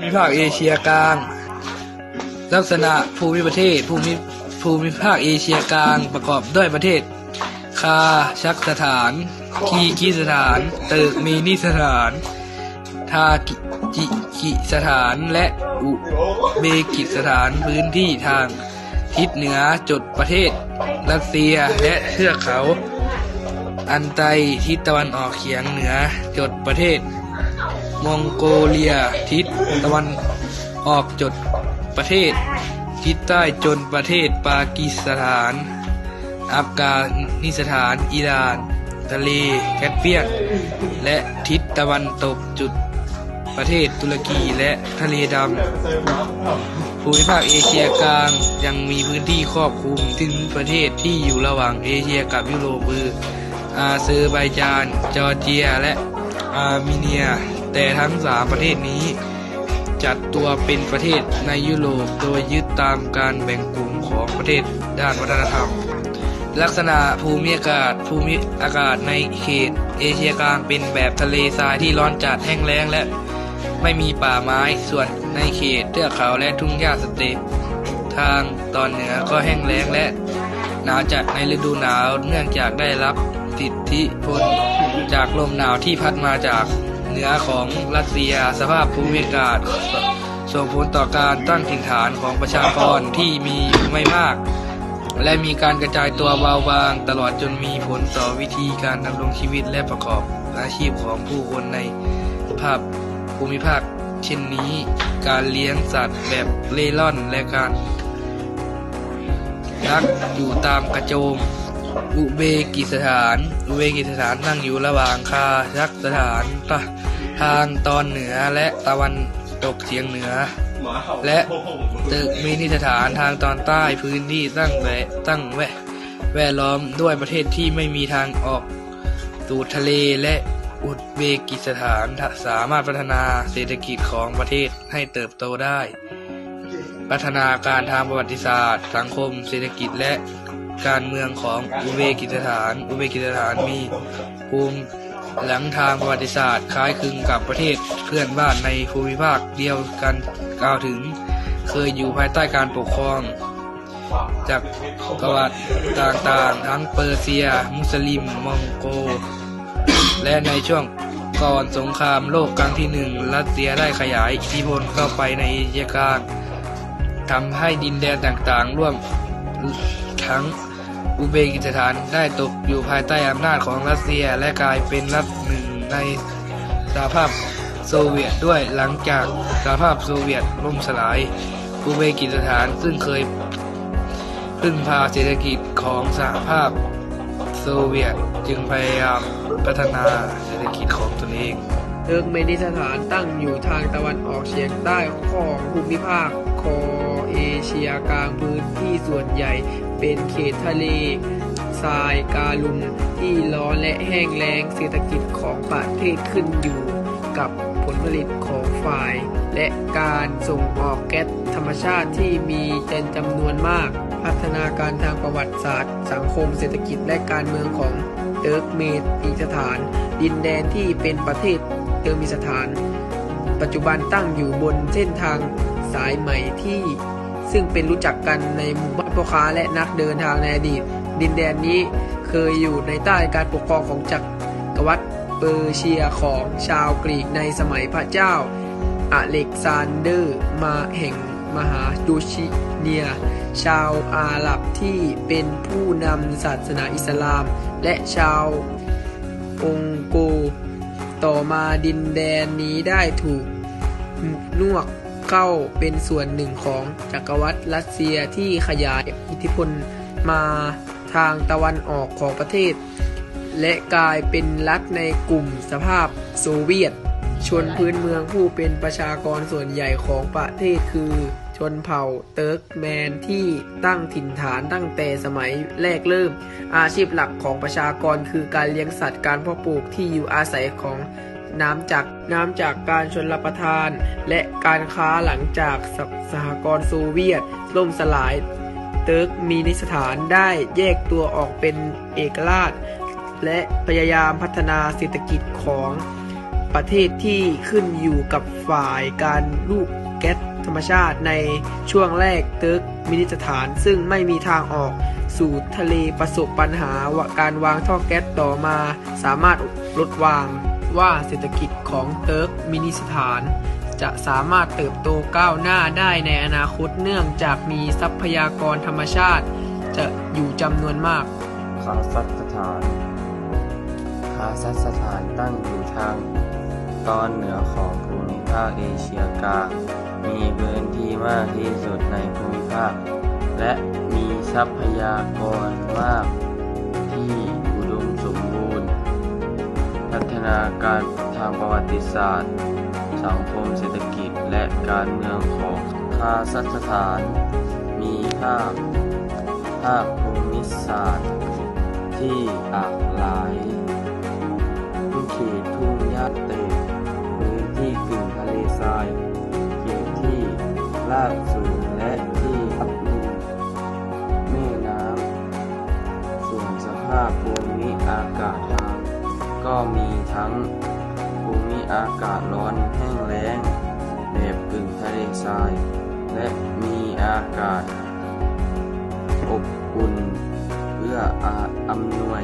มิภาคเอเชียกลาง ลักษณะภูมิประเทศภูมิภูมิภาคเอเชียกลางประกอบด้วยประเทศ คาชักสถาน คีกิสถาน เติร์กเมนิสถาน ทากิจิกิสถานและอุเบกิสถานพื้นที่ทางทิศเหนือจดประเทศ รัสเซียและเทือกเขา อันไตทิศตะวันออกเฉียงเหนือจดประเทศ มองโกเลีย ทิศตะวันออกจดประเทศ ทิศใต้จนประเทศปากีสถาน อัฟกานิสถาน อิหร่าน ทะเลแคสเปียน และทิศตะวันตกจุดประเทศตุรกีและทะเลดำภูมิภาคเอเชียกลางยังมีพื้นที่ครอบคลุมถึงประเทศที่อยู่ระหว่างเอเชียกับยุโรปคืออาเซอร์ไบจาน จอร์เจีย และอาร์เมเนีย แต่ทั้งสามประเทศนี้ จัดตัวเป็นประเทศในยุโรปโดยยึดตามการแบ่งกลุ่มของประเทศด้านวัฒนธรรม ลักษณะภูมิอากาศภูมิอากาศในเขต เอเชียกลางเป็นแบบทะเลทรายที่ร้อนจัดแห้งแล้งและไม่มีป่าไม้ส่วนในเขตเทือกเขาและทุ่งหญ้าสเตปทางตอนเหนือก็แห้งแล้งและหนาวจัดในฤดูหนาวเนื่องจากได้รับอิทธิพลจากลมหนาวที่พัดมาจาก เหนือของรัสเซีย สภาพภูมิอากาศส่งผลต่อการตั้งถิ่นฐานของประชากรที่มีอยู่ไม่มาก และมีการกระจายตัวเบาบาง ตลอดจนมีผลต่อวิธีการดำรงชีวิตและประกอบอาชีพของผู้คนในภาพภูมิภาค เช่นนี้ การเลี้ยงสัตว์แบบเล่ร่อนและการลักอยู่ตามกระโจม อุเบกิสถาน อุเบกิสถานตั้งอยู่ระหว่างคาซักสถานทางตอนเหนือและตะวันตกเฉียงเหนือ และตึกมินิสถานทางตอนใต้พื้นที่ตั้งแวตั้งแวแวดล้อมด้วยประเทศที่ไม่มีทางออกสู่ทะเลและอุซเบกิสถานสามารถพัฒนาเศรษฐกิจของประเทศให้เติบโตได้ พัฒนาการทางประวัติศาสตร์ สังคม เศรษฐกิจและ การเมืองของอุเบกิสถาน อุเบกิสถานมีภูมิหลังทางประวัติศาสตร์ คล้ายคลึงกับประเทศเพื่อนบ้านในภูมิภาคเดียวกันกล่าวถึง เคยอยู่ภายใต้การปกครองจากกวัดต่างๆ ทั้งเปอร์เซีย มุสลิม มองโก และในช่วงก่อนสงครามโลกครั้งที่หนึ่งรัสเซียได้ขยายอิทธิพลเข้าไปในเอเชียกลางทำให้ดินแดนต่างๆ ร่วม ทั้งอุเบกิสถานได้ตกอยู่ภายใต้อำนาจของรัสเซียและกลายเป็นรัฐหนึ่งในสหภาพโซเวียตด้วยหลังจากสหภาพโซเวียตล่มสลาย อุเบกิสถานซึ่งเคยพึ่งพาเศรษฐกิจของสหภาพโซเวียตจึงพยายามพัฒนาเศรษฐกิจของตนเองเติร์กเมนิสถานตั้งอยู่ทางตะวันออกเฉียงใต้ของภูมิภาคคอเอเชียกลางพื้นที่ส่วนใหญ่ เป็นเขตทะเลทรายกาลุมที่ร้อนและแห้งแล้งเศรษฐกิจของประเทศขึ้นอยู่กับผลผลิตของฝ่าย และการส่งออกแก๊สธรรมชาติที่มีเป็นจำนวนมาก พัฒนาการทางประวัติศาสตร์ สังคมเศรษฐกิจและการเมืองของเติร์กเมนิสถาน ดินแดนที่เป็นประเทศเติร์กเมนิสถาน ปัจจุบันตั้งอยู่บนเส้นทางสายใหม่ที่ ซึ่งเป็นรู้จักกันในหมู่บ้าน พ่อค้าและนักเดินทางในอดีต ดินแดนนี้เคยอยู่ในใต้การปกครองของจักรวรรดิเปอร์เชียของชาวกรีกในสมัยพระเจ้า อเล็กซานเดอร์มาแห่งมหาดูชิเนีย ชาวอาหรับที่เป็นผู้นำศาสนาอิสลาม และชาวองโก ต่อมาดินแดนนี้ได้ถูกนวก เข้าเป็นส่วนหนึ่งของจักรวรรดิรัสเซียที่ขยายอิทธิพลมาทางตะวันออกของประเทศ และกลายเป็นรัฐในกลุ่มสภาพโซเวียต ชนพื้นเมืองผู้เป็นประชากรส่วนใหญ่ของประเทศคือชนเผ่าเติร์กแมนที่ตั้งถิ่นฐานตั้งแต่สมัยแรกเริ่ม อาชีพหลักของประชากรคือการเลี้ยงสัตว์การเพาะปลูกที่อยู่อาศัยของ น้ำจากน้ำจากการชนรับประทาน และการค้าหลังจากสสหกรณ์โซเวียตล่มสลาย เติร์กมีนิสถานได้แยกตัวออกเป็นเอกราช และพยายามพัฒนาเศรษฐกิจของประเทศที่ขึ้นอยู่กับฝ่ายการลูกแก๊สธรรมชาติในช่วงแรกเติร์กมินิสถานซึ่งไม่มีทางออกสู่ทะเลประสบปัญหาว่าการวางท่อแก๊สต่อมาสามารถลดวาง ว่าเศรษฐกิจของเติร์กมินิสถาน จะสามารถเติบโตก้าวหน้าได้ในอนาคตเนื่องจากมีทรัพยากรธรรมชาติ จะอยู่จำนวนมาก คาซัคสถาน คาซัคสถานตั้งอยู่ทาง ตอนเหนือของภูมิภาคเอเชียกลาง มีพื้นที่มากที่สุดในภูมิภาค และมีทรัพยากรมาก พัฒนาการทางประวัติศาสตร์ สังคมเศรษฐกิจและการเมืองของคาซัคสถาน มีภาพภาคภูมิศาสตร์ ที่หลากหลายทุ่งเขตทุ่งหญ้าเต็มพื้นที่กึ่งทะเลทรายเขตที่ลาดสูง มีทั้งภูมิอากาศร้อนแห้งแล้งแบบกึ่งทะเลทราย และมีอากาศ อบอุ่นเพื่ออาอำนวย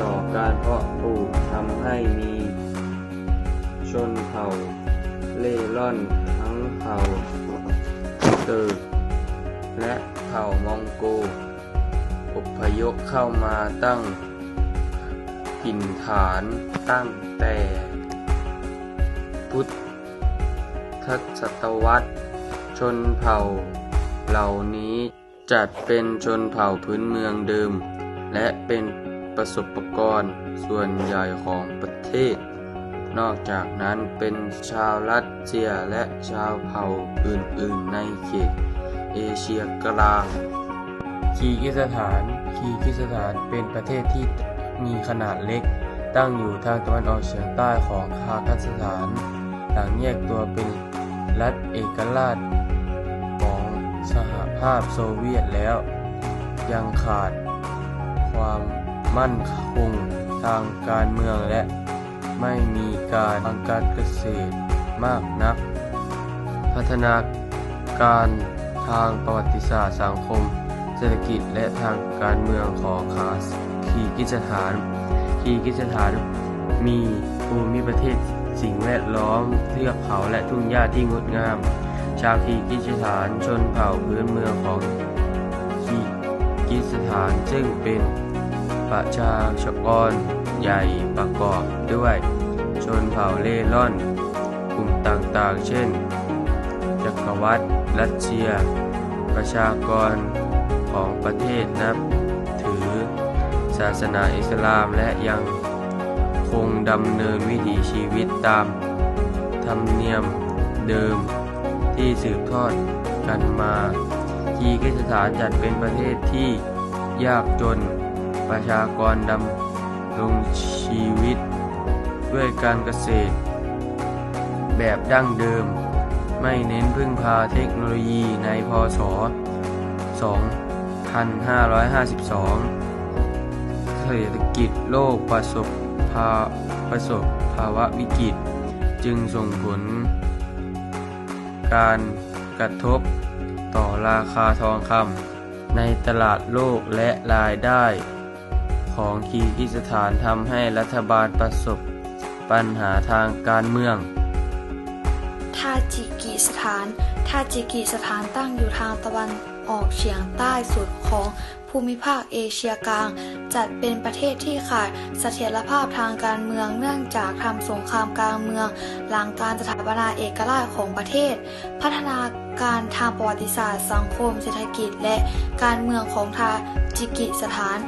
ต่อการเพาะปลูกทำให้มีชนเผ่าเล่ร่อนทั้งเผ่าเติร์กและเผ่ามองโกอพยพเข้ามาตั้ง ถิ่นฐานตั้งแต่ พุทธศตวรรษ ชนเผ่า เหล่านี้จัดเป็นชนเผ่าพื้นเมืองเดิม และเป็นประสบกรณ์ส่วนใหญ่ของประเทศ นอกจากนั้นเป็นชาวรัสเซียและชาวเผ่าอื่นๆ ในเขตเอเชียกลางคีกิสถานคีกิสถานเป็นประเทศที่ มีขนาดเล็ก ตั้งอยู่ทางตะวันออกเฉียงใต้ของคาซัคสถาน หลังแยกตัวเป็นรัฐเอกราชของสหภาพโซเวียตแล้ว ยังขาดความมั่นคงทางการเมืองและไม่มีการทางการเกษตรมากนัก พัฒนาการทางประวัติศาสตร์สังคม เศรษฐกิจและทางการเมืองของคาส คีกิสถาน คีกิสถาน มีภูมิประเทศสิ่งแวดล้อมเทือกเขาและทุ่งหญ้าที่งดงาม ชาวคีกิสถานชนเผ่าพื้นเมืองของคีกิสถานซึ่งเป็นประชากรใหญ่ประกอบด้วย ชนเผ่าเล่ร่อน กลุ่มต่างๆ เช่น จักรวรรดิรัสเซีย ประชากรของประเทศนับถือ ศาสนาอิสลามและยังคงดำเนินวิถีชีวิตตาม ธรรมเนียมเดิมที่สืบทอดกันมาคีกิสถานจัดเป็นประเทศที่ยากจนประชากรดำรงชีวิต ด้วยการเกษตร แบบดั้งเดิม ไม่เน้นพึ่งพาเทคโนโลยีในพศ 2552 ศรษฐกิจโลกประสบภาประสบภาวะวิกฤต จึงส่งผล การกระทบต่อราคาทองคำในตลาดโลกและรายได้ ของคีกิสถานทำให้รัฐบาลประสบปัญหาทางการเมือง ทาจิกิสถาน ทาจิกิสถานตั้งอยู่ทางตะวัน ออกเฉียงใต้สุดของภูมิภาคเอเชียกลาง จัดเป็นประเทศที่ขาดเสถียรภาพทางการเมืองเนื่องจากทำสงครามกลางเมือง หลังการสถาปนาเอกราชของประเทศ พัฒนาการทางประวัติศาสตร์ สังคม เศรษฐกิจ และการเมืองของทาจิกิสถาน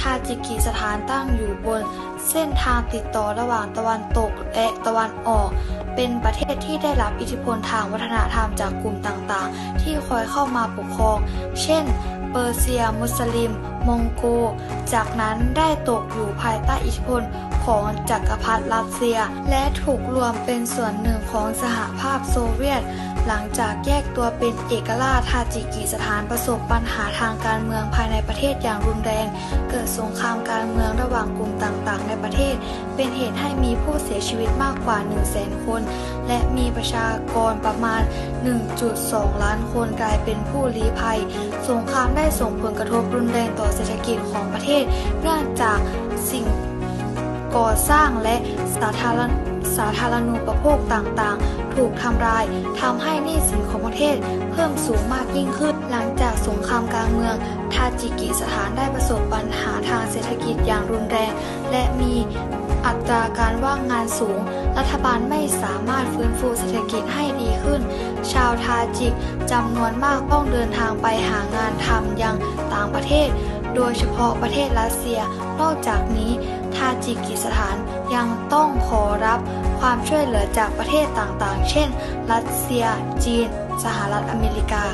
ทาจิกิสถานตั้งอยู่บนเส้นทางติดต่อระหว่างตะวันตกและตะวันออก เป็นประเทศที่ได้รับอิทธิพลทางวัฒนธรรมจากกลุ่มต่างๆ ที่คอยเข้ามาปกครอง เช่น เปอร์เซีย มุสลิม มองโก จากนั้นได้ตกอยู่ภายใต้อิทธิพลของจักรพรรดิรัสเซีย และถูกรวมเป็นส่วนหนึ่งของสหภาพโซเวียต หลังจากแยกตัวเป็นเอกราชทาจิกิสถานประสบปัญหาทางการเมืองภายในประเทศอย่างรุนแรง เกิดสงครามการเมืองระหว่างกลุ่มต่างๆ ในประเทศ เป็นเหตุให้มีผู้เสียชีวิตมากกว่า 1 0 0 0 0แคน และมีประชากรประมาณ 1.2 ล้านคนกลายเป็นผู้ลี้ภัย สงครามได้ส่งผลกระทบรุนแรงต่อเศรษฐกิจของประเทศเนื่องจากสิ่งก่อสร้างและสาธารณ สาธารณูปโภคต่างๆ ถูกทำลายทำให้หนี้สินของประเทศเพิ่มสูงมากยิ่งขึ้น หลังจากสงครามกลางเมือง ทาจิกิสถานได้ประสบปัญหาทางเศรษฐกิจอย่างรุนแรง และมีอัตราการว่างงานสูง รัฐบาลไม่สามารถฟื้นฟูเศรษฐกิจให้ดีขึ้น ชาวทาจิกจำนวนมากต้องเดินทางไปหางานทำยังต่างประเทศ โดยเฉพาะประเทศรัสเซีย นอกจากนี้ทาจิกิสถานยังต้องขอรับ ความช่วยเหลือจากประเทศต่าง ๆ เช่น รัสเซีย จีน สหรัฐอเมริกา